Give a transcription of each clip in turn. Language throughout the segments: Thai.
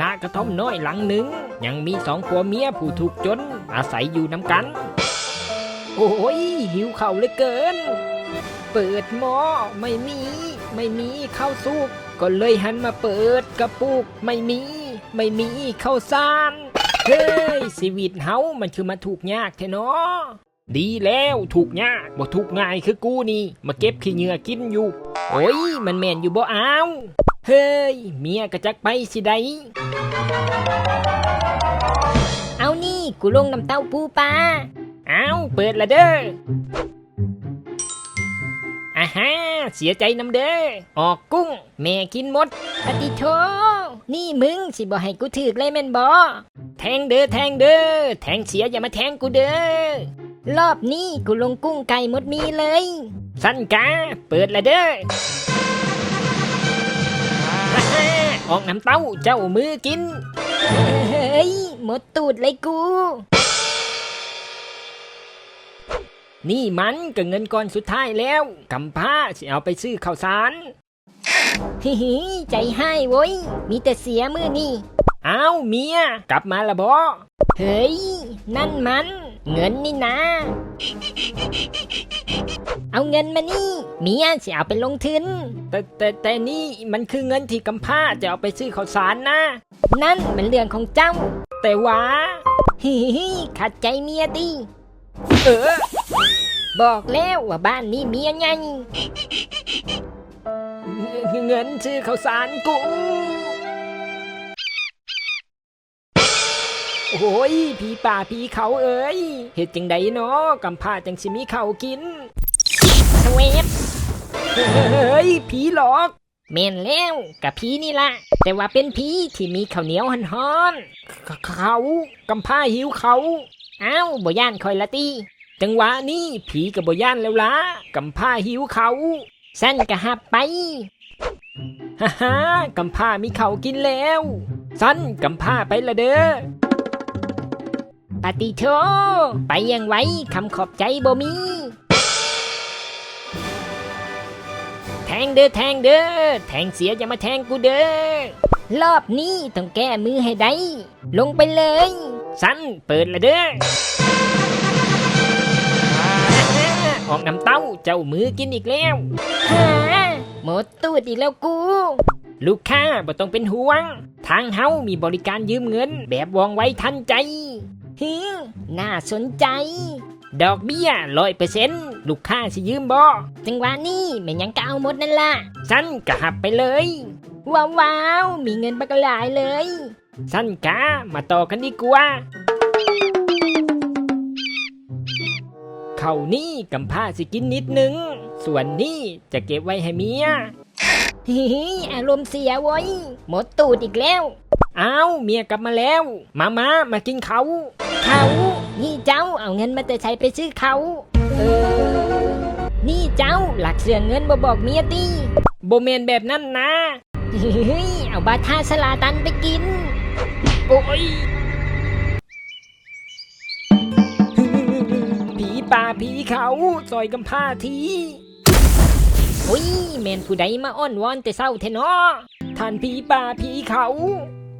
นากระท่อมน้อยหลังหนึ่ง ยังมีสองผัวเมียผู้ถูกจน อาศัยอยู่น้ำกัน โอ้ยหิวเข่าเลือเกิน เปิดหม้อไม่มี ไม่มีข้าวสุกก็เลยหันมาเปิดกระปุกไม่มี ไม่มีข้าวสารเฮ้ยชีวิตเฮามันคือมาถูกยากแท้เนาะดีแล้วถูกยากบ่ถูกง่ายคือกูนี่ มาเก็บขี้เหงื่อกินอยู่ โอ้ยมันแม่นอยู่บ่เอา เฮ้ย เมียกระจักไปสิได้เอานี่กูลงน้ำเต้าปูปลาเอาเปิดละเด้ออาฮาเสียใจน้ำเด้อ ออกกุ้ง แม่กินหมดปฏิโทนี่มึงสิบ่ให้กูถือเลยแม่นบ่แทงเด้อแทงเด้อ แทงเสียอย่ามาแทงกูเด้อ รอบนี้กูลงกุ้งไก่หมดมีเลย สั้นกาเปิดละเด้อ ออกน้ำเต้าเจ้ามือกิน เฮ้ย หมดตูดเลยกู นี่มันก็เงินก้อนสุดท้ายแล้วกำพ้าสิเอาไปซื้อข้าวสาร ฮิฮิใจให้โว้ย มีแต่เสียมือนี่ อ้าวเมีย กลับมาละบอเฮ้ย นั่นมัน เงินนี่นะ เอาเงินมานี่ เมียสิเอาไปลงทุนแต่แต่แต่นี่มันคือเงินที่กำพร้าจะเอาไปซื้อข้าวสารนะ นั่นมันเรื่องของเจ้า แต่ว่าฮิฮิขัดใจเมียตีเออ บอกแล้วว่าบ้านนี้เมียไงเงินซื้อข้าวสารกู โอ้ยผีป่าผีเขาเอ้ยเหตุจังใดเนาะกำพ้าจังสิมีข้าวกินสเวฟเฮ้ยผีหลอกเมนแล้วกับพีนี่ละแต่ว่าเป็นพีที่มีข้าวเหนียวหันฮอนเขากำพ้าหิวเขาอ้าวบ่ย่านคอยละตีจังหวะนี้ผีกับบย่านแล้วล่ะกำพ้าหิวเขาสั้นกะหับไปฮ่าฮ่ากำพ้ามีเขากินแล้ว สั้นกำพ้าไปละเด้อ ปฏิโทไปยังไว้คำขอบใจบ่มี แทงเด้อแทงเด้อแทงเสียอย่ามาแทงกูเด้อรอบนี้ต้องแก้มือให้ได้ ลงไปเลย สั้นเปิดละเด้อออกน้ำเต้าเจ้ามือกินอีกแล้วหาหมดตูดอีกแล้วกู ลูกค้าบ่ต้องเป็นห่วง ทางเฮามีบริการยืมเงิน แบบวองไว้ทันใจ ฮึน่าสนใจ ดอกเบี้ยร้อยเปอร์เซ็นต์ลูกค้าสิยืมบ่จังหวะนี้แม่นยังก็เอาหมดนั่นล่ะสั้นกะหับไปเลย ว้าวว้าวมีเงินบักหลายเลย สั้นกามาต่อกันดีกว่าเขาวนี่กำผ้าสิกินนิดนึง ส่วนนี่จะเก็บไว้ให้เมีย ฮิฮิอารมณ์เสียโว้ยหมดตูดอีกแล้ว อ้าวเมียกลับมาแล้ว มามามากินเขา เขานี่เจ้าเอาเงินมาแต่ใช้ไปซื้อเขา เออ นี่เจ้าหลักเสือเงินบ่บอกเมียตีโบเมนแบบนั้นนะเฮ้ยเอาบาทาสลาตันไปกิน โอ้ยผีป่าผีเขาซอยกำผ้าทีอุ้ยแมนผู้ใดมาอ้อนวอนแต่เศร้าแท้เนาะท่านผีป่าผีเขา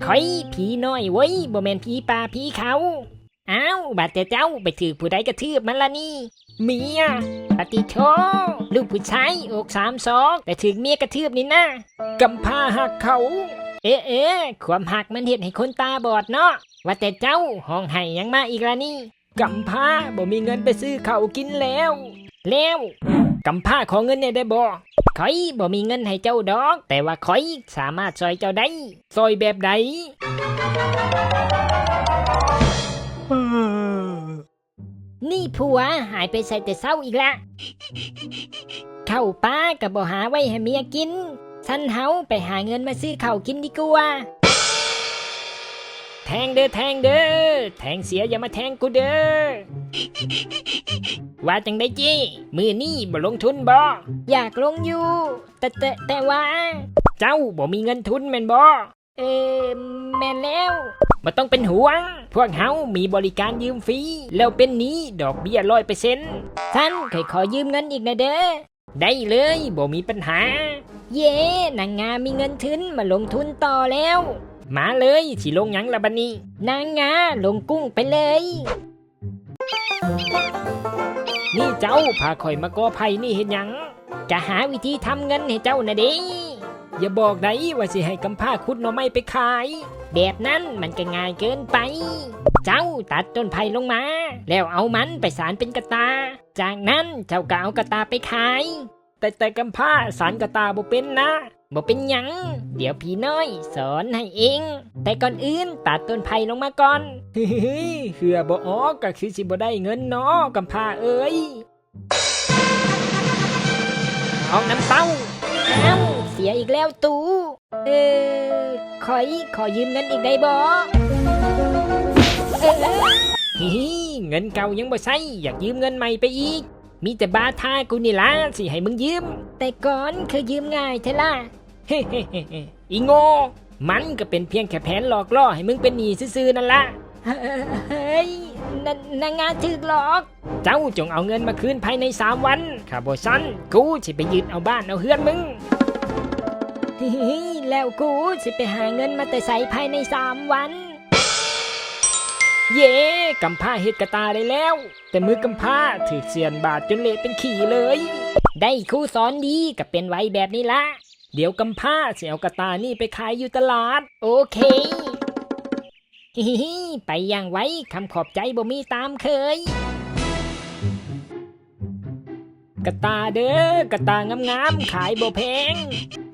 คอยผีน้อยเว้ยบ่แมนผีป่าผีเขาอ้าวบาดแต่เจ้าไปถือผู้ใดกระทืบมันละนี่ เมียปฏิโทลูกผู้ชายอกสามศอกแต่ถึงเมียกระทืบนี่นะกำผ้าหักเขา เอ๊ะเอ๊ะความหักมันเห็นให้คนตาบอดเนาะว่าแต่เจ้าห้องไห้ยังมาอีกละนี่กำผ้าบ่มีเงินไปซื้อเขากินแล้ว แล้วกำผ้าขอเงินเนี่ยได้บ่ คอยบ่มีเงินให้เจ้าดอก แต่ว่าคอยสามารถช่วยเจ้าได้ซอยแบบใดนี่ผัวหายไปใส่แต่เศร้าอีกละ เข้าป้ากับบ่หาไว้ให้เมียกินสันเฮาไปหาเงินมาซื้อข้าวกินดีกว่า แทงเด้อแทงเด้อ แทงเสียอย่ามาแทงกูเด้อ ว่าจังได้จีมือนี่บ่ลงทุนบ่ อยากลงอยู่ แต่แต่แต่ว่า เจ้าบ่มีเงินทุนแม่นบ่ เออแม่นแล้วบ่ต้องเป็นห่วง พวกเฮามีบริการยืมฟรี แล้วเป็นหนี้ดอกเบี้ยร้อยเปอร์เซ็นต์ท่านเคยขอยืมเงินอีกนะเด้อ ได้เลยบ่มีปัญหา เย่นางงามมีเงินทุนมาลงทุนต่อแล้ว มาเลยสิลงยังละบัดนี้ นางงาลงกุ้งไปเลย นี่เจ้าพาข่อยมาก่อไผ่นี่เห็นยังจะหาวิธีทำเงินให้เจ้านะเด้อย่าบอกได้ว่าสิให้กำผ้าคุดหน่อไม้ไปขาย แบบนั้นมันก็ง่ายเกินไป เจ้าตัดต้นไผ่ลงมา แล้วเอามันไปสารเป็นกระตา จากนั้นเจ้าก็เอากระตาไปขาย แต่แต่กำผ้าสารกระตาบ่เป็นนะ บอกเป็นหยัง เดี๋ยวพี่น้อยสอนให้เอง แต่ก่อนอื่นตัดต้นไผ่ลงมาก่อนเฮ้ยเหือบ่ออกก็คือสิบ่ได้เงินเนาะกำผ้าเอ้ยออกน้ำเต้าเอ้าเสียอีกแล้วตูเออขอยขอยืมเงินอีกได้บ่เออฮิฮิเงินเก่ายังบ่ใช้อยากยืมเงินใหม่ไปอีก มีแต่บาทากูนี่ละสิให้มึงยืม แต่ก่อนเคือยืมง่ายเทล่ะเฮ้เฮ้เฮ้เฮ้อีโง่มันก็เป็นเพียงแค่แผนหลอกล่อให้มึงเป็นหนี้ซื่อๆนั่นละเฮ้ยนนางงานถึกหลอก เจ้าจงเอาเงินมาคืนภายในสามวันข้าบ่ซันกูสิไปยึดเอาบ้านเอาเฮือนมึงแล้วกูสิไปหาเงินมาแต่ใส่ภายในสามวัน เย่กำผ้าเฮ็ดกระตาได้แล้ว แต่มือกำผ้าถือเสียนบาดจนเละเป็นขี่เลย ได้ครูสอนดีก็เป็นไว้แบบนี้ละเดี๋ยวกำผ้าเสิเอากระตานี่ไปขายอยู่ตลาด โอเคฮิฮิฮิไปอย่างไว้คำขอบใจบ่มีตามเคย กระตาเด้อกระตางามๆขายบ่แพง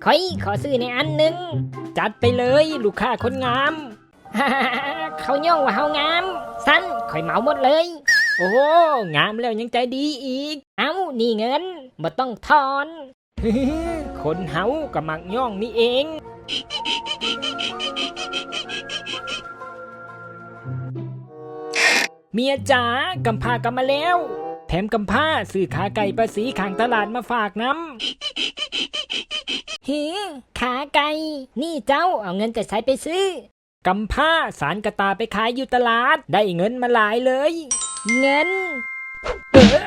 ขอยขอซื้อในอันหนึ่งจัดไปเลยลูกค้าคนงาม เขาย่องว่าเฮางาม สั้นข่อยเหมาหมดเลย โอ้งามแล้วยังใจดีอีก เอ้านี่เงินบ่ต้องทอนคนเฮากับมักย่องนี่เอง เมียจ๋ากำพากำมาแล้ว แถมกำผ้าซื้อขาไก่ภาษีขางตลาดมาฝากน้ำฮือขาไก่ นี่เจ้าเอาเงินแต่ใช้ไปซื้อ กำผ้าสารกระตาไปขายอยู่ตลาด ได้เงินมาหลายเลย เงินเออ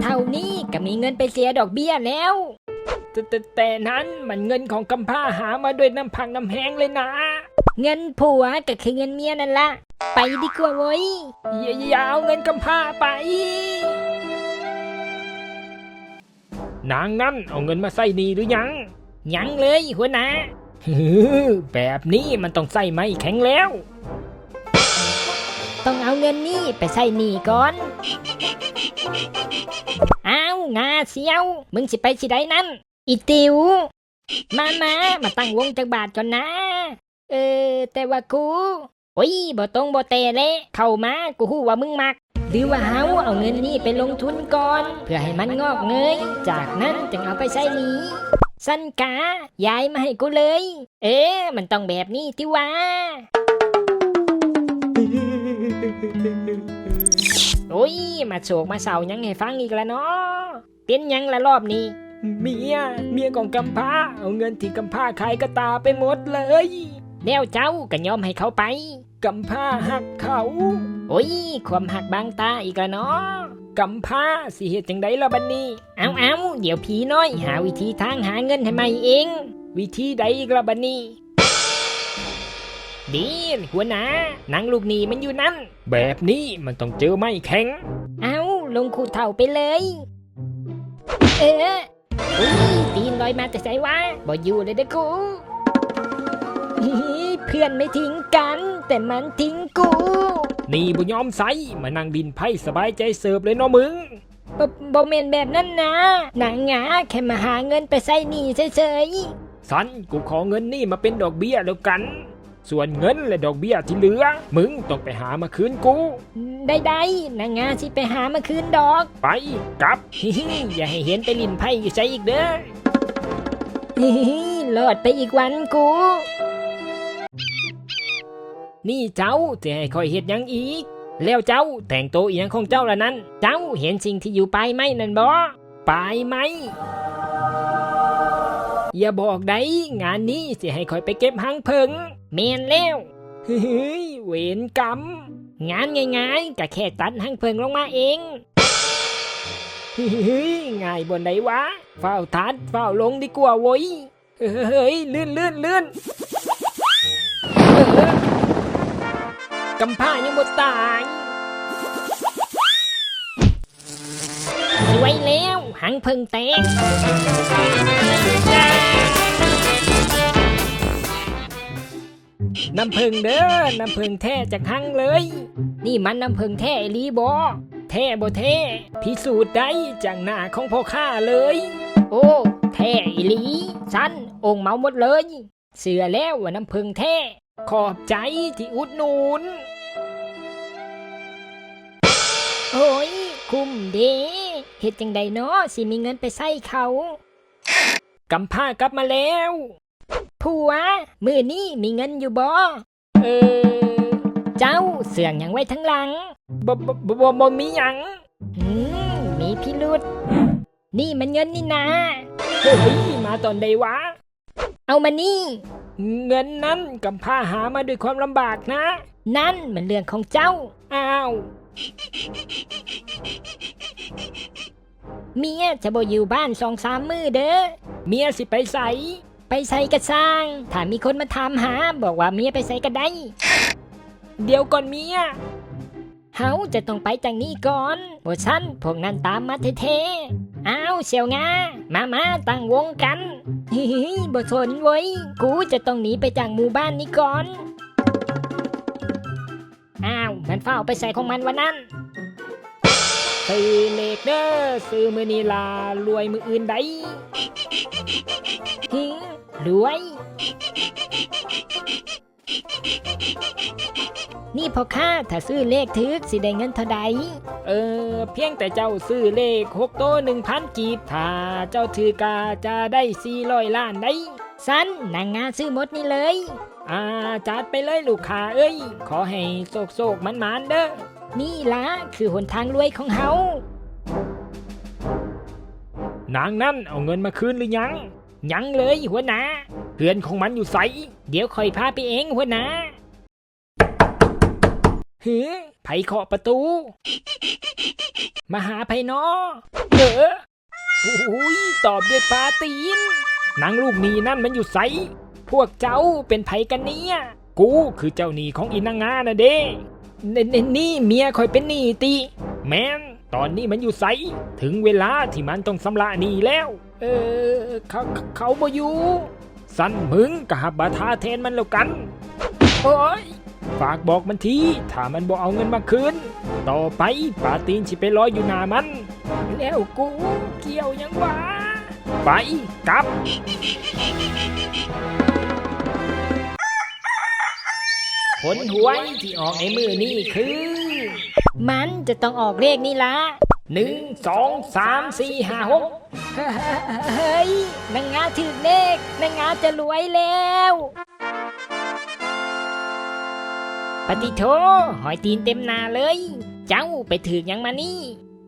เท่านี้ก็มีเงินไปเสียดอกเบี้ยแล้วแต่แต่แต่นั้นมันเงินของกำผ้าหามาด้วยน้ำพังน้ำแห้งเลยนะ เงินผัวก็คือเงินเมียนั่นละ ไปดีกว่าเว้ยอย่าอย่าเอาเงินกำผ้าไป นางนั่นเอาเงินมาใส่หนีหรือยัง ยังเลยหัวหน้าฮือ แบบนี้มันต้องใส่ไม้แข็งแล้ว ต้องเอาเงินนี่ไปใส่หนี้ก่อน เอางาเสียว มึงสิไปสิได้นั่น อีติว มามามาตั้งวงจักบาทก่อนนะ เออ แต่ว่ากูโอ้ยบ่ตรงบ่แต่เละเข้ามากูฮู้ว่ามึงมัก หรือว่าเฮาเอาเงินนี่ไปลงทุนก่อน เพื่อให้มันงอกเงย จากนั้นจึงเอาไปใช้หนี้ สันกาย้ายมาให้กูเลย เอ๊ะมันต้องแบบนี้ที่ว่าโอ้ย มาโศกมาเศร้ายังให้ฟังอีกแล้วเนาะเป็นยังละรอบนี้ เมีย เมียของกำพาเอาเงินที่กำพาขายกระตาไปหมดเลยแล้วเจ้าก็ยอมให้เขาไปกำพาหักเขา โอ้ย ความหักบางตาอีกแล้วเนาะ กำพร้าสิเหตุจังไดล่ะบัดนนี้ เอาเอาเดี๋ยวผีน้อย หาวิธีทางหาเงินให้ใหม่เอง วิธีใดอีกล่ะบัดนนี้ ดีหัวหน้านางลูกหนีมันอยู่นั่น แบบนี้มันต้องเจอไม้แข็ง เอาลงคูเท่าไปเลย เอออุ้ยตีนลอยมาแต่ใจว่าบ่อยู่เลยเด้อกูเพื่อนไม่ทิ้งกัน แต่มันทิ้งกู นี่บ่ยอมใส่มานั่งดินไพ่สบายใจเสิร์ฟเลยเนาะมึงบบ่เมนแบบนั้นนะนางหงาแค่มาหาเงินไปใส่หนี้เฉยสันกูขอเงินนี่มาเป็นดอกเบี้ยแล้วกัน ส่วนเงินและดอกเบี้ยที่เหลือ มึงต้องไปหามาคืนกูๆได้ได้นางหงาสิไปหามาคืนดอก ไปกลับฮิฮิอย่าให้เห็นไปลินไพ่อยู่ใส่อีกเด้อฮิฮิรอดไปอีกวันกู นี่เจ้าจะให้คอยเฮ็ดยังอีก แล้วเจ้าแต่งตัวอีหยังของเจ้าละนั้น เจ้าเห็นสิ่งที่อยู่ปลายไม้นั่นบ่ปลายไม้อย่าบอกได้งานนี้สิให้คอยไปเก็บหังเพิงเมนแล้วเฮ้ยเวรกรรมงานง่ายๆก็แค่ตัดหังเพิงลงมาเองเฮ้ยง่ายบนไหนวะเฝ้าทัดเฝ้าลงดีกว่าโว้ยเฮ้ยลื่นลื่นลื่น กำผ้ายังบ่ตาย สวยแล้ว หังเพิ่งแตกน้ำผึ้งเด้อ น้ำผึ้งแท้จากหังเลย นี่มันน้ำเพิ่งแท้ลีบอแท้บ่แท้พิสูจน์ได้จากหน้าของพ่อข้าเลย โอ้แท้อีลีสันองค์เมาหมดเลย เสือแล้วว่าน้ำเพิ่งแท้ ขอบใจที่อุดหนุนโอ้ย คุ้มเด้เฮ็ดจังใดเนาะสิมีเงินไปใส่เขากำผ้ากลับมาแล้วผัวมือนี้มีเงินอยู่บ่เออ เจ้าเสื่องหยังไว้ทั้งหลังบ่บ่บ่บ่บ่มีหยังหืมมีพิรุษนี่มันเงินนี่นาเฮ้ยมาตอนใดวะ เอามานี่ เงินนั้นกำผ้าหามาด้วยความลำบากนะ นั่นมันเรื่องของเจ้า อ้าว เมียจะบ่อยู่บ้านสองสามมือเด้อ เมียสิไปใส ไปใส่กระสร้าง ถ้ามีคนมาถามหา บอกว่าเมียไปใส่ก็ได้ เดี๋ยวก่อนเมีย เฮาจะต้องไปจากนี้ก่อนบ่ฉันพวกนั้นตามมาเท่ๆอ้าวเสี่ยวงา มามาตั้งวงกันเฮ้ย บ่สนเว้ยกูจะต้องหนีไปจากหมู่บ้านนี้ก่อน อ้าว มันเฝ้าไปใส่ของมันวันนั้นซีเลกเดอร์ซื้อมือนีลารวยมืออื่นได้หิรวย นี่พอค่าถ้าซื้อเลขทึกสิได้เงินเท่าใดเออ เพียงแต่เจ้าซื้อเลขหกโตหนึ่งพันกีบถ้าเจ้าถือกาจะได้สี่ร้อยล้านได้สั้นนางงานซื้อหมดนี่เลย อ่าจัดไปเลยลูกค้าเอ้ย ขอให้โศกโศกมันมันๆเด้อ นี่ละคือหนทางรวยของเฮานางนั่นเอาเงินมาคืนหรือยัง ยังเลยหัวหน้า เพื่อนของมันอยู่ใสเดี๋ยวคอยพาไปเองหัวหน้าเฮ้ยไผเคาะประตู มาหาไผนอเออโอ้ยตอบด้วยปาตีนนางลูกหนีนั่นมันอยู่ใสพวกเจ้าเป็นไผกันเนี่ยกูคือเจ้าหนีของอินางงานะเด้นนนี่เมียคอยเป็นหนี้ติ แมนตอนนี้มันอยู่ใสถึงเวลาที่มันต้องสำระหนี้แล้ว เออเขาเขาเขาบ่อยู่ สั้นมึงกับหับบาทาแทนมันแล้วกันโอ้ยฝากบอกมันทีถ้ามันบอกเอาเงินมาคืน ต่อไปปาตีนสิไปลอยอยู่หน้ามัน แล้วกูเกี่ยวยังวะไปกลับผลหวยที่ออกในมือนี่คือ มันจะต้องออกเลขนี่ละ หนึ่งสองสามสี่ห้าหกเฮ้ยนางงาถือเลขนางงาจะรวยแล้ว ปฏิโทหอยตีนเต็มนาเลย เจ้าไปถือยังมานี่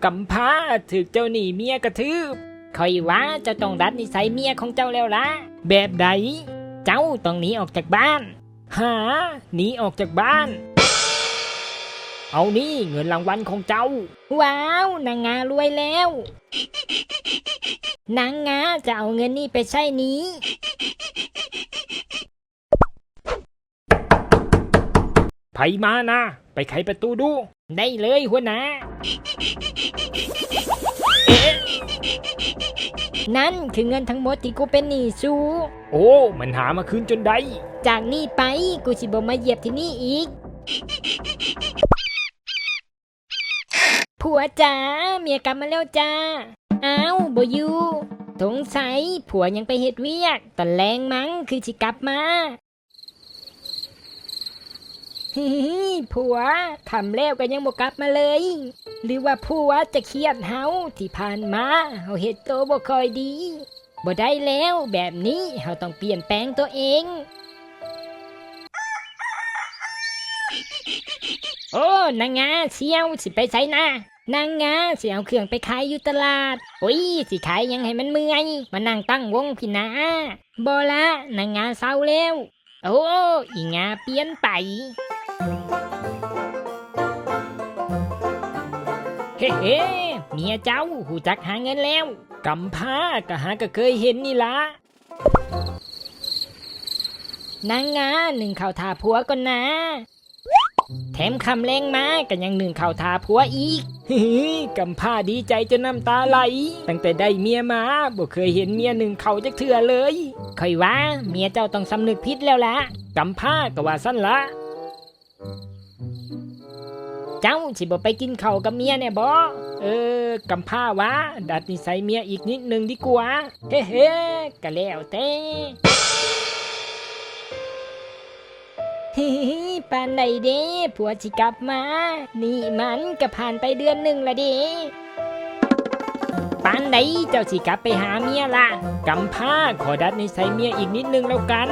กำพร้าถึกเจ้าหนีเมียกระทืบคอยว่าเจะต้องรัดนิสัยเมียของเจ้าแล้วละแบบใด เจ้าต้องหนีออกจากบ้าน หาหนีออกจากบ้าน เอานี่เงินรางวัลของเจ้า ว้าว นางงารวยแล้ว นางงาจะเอาเงินนี่ไปใช้หนี้ ไผมานะ ไปไขประตูดู ได้เลยหัวหน้านั่นคือเงินทั้งหมดที่กูเป็นหนี้สู โอ้ มันหามาคืนจนได้ จากนี้ไปกูสิบ่มาเหยียบที่นี่อีก ผัวจ๋าเมียกลับมาแล้วจ้า อ้าวบอยู่สงสัยผัวยังไปเฮ็ดเวียกตอนแรงมั้งคือสิกลับมาฮิฮิผัวทำแล้วก็ยังบ่กลับมาเลย หรือว่าผัวจะเครียดเฮาที่ผ่านมาเฮาเฮ็ดโตบ่ค่อยดีบ่ได้แล้วแบบนี้เฮาต้องเปลี่ยนแปลงตัวเอง โอ้นางงาเสียวสิไปใส่นานางงาสิเอาเครื่องไปขายอยู่ตลาดโอ้ยสิขายยังให้มันเมื่อยมานั่งตั้งวงพี่นาบอละนางงาเศร้าแล้ว โอ้อีงาเปลี่ยนไปเฮ้เฮ้เมียเจ้าหูจักหาเงินแล้วกำพ้าก็หาก็เคยเห็นนี่ละนางงาหนึ่งเข่าทาผัวก่อนนะ แถมคำแรงมากันยังหนึ่งเข่าทาผัวอีกเฮ้ยกำผ้าดีใจจนน้ำตาไหล ตั้งแต่ได้เมียมาบ่เคยเห็นเมียหนึ่งเข่าจักเถื่อเลยค่อยว่า เมียเจ้าต้องสำนึกผิดแล้วละกำผ้าก็ว่าสั้นละเจ้าสิบ่ไปกินเข้ากับเมียเนี่ยบ่เออกำผ้าวะดัดนิสัยเมียอีกนิดนึงดีกว่า เฮ้เฮ้ก็แล้วแต่ ฮ้ยปานใดเด้ผัวจิกลับมา นี่มันก็ผ่านไปเดือนหนึ่งละเด้ปานใดเจ้าสิกลับไปหาเมียละกำผ้าขอดัดนิสัยเมียอีกนิดนึงแล้วกัน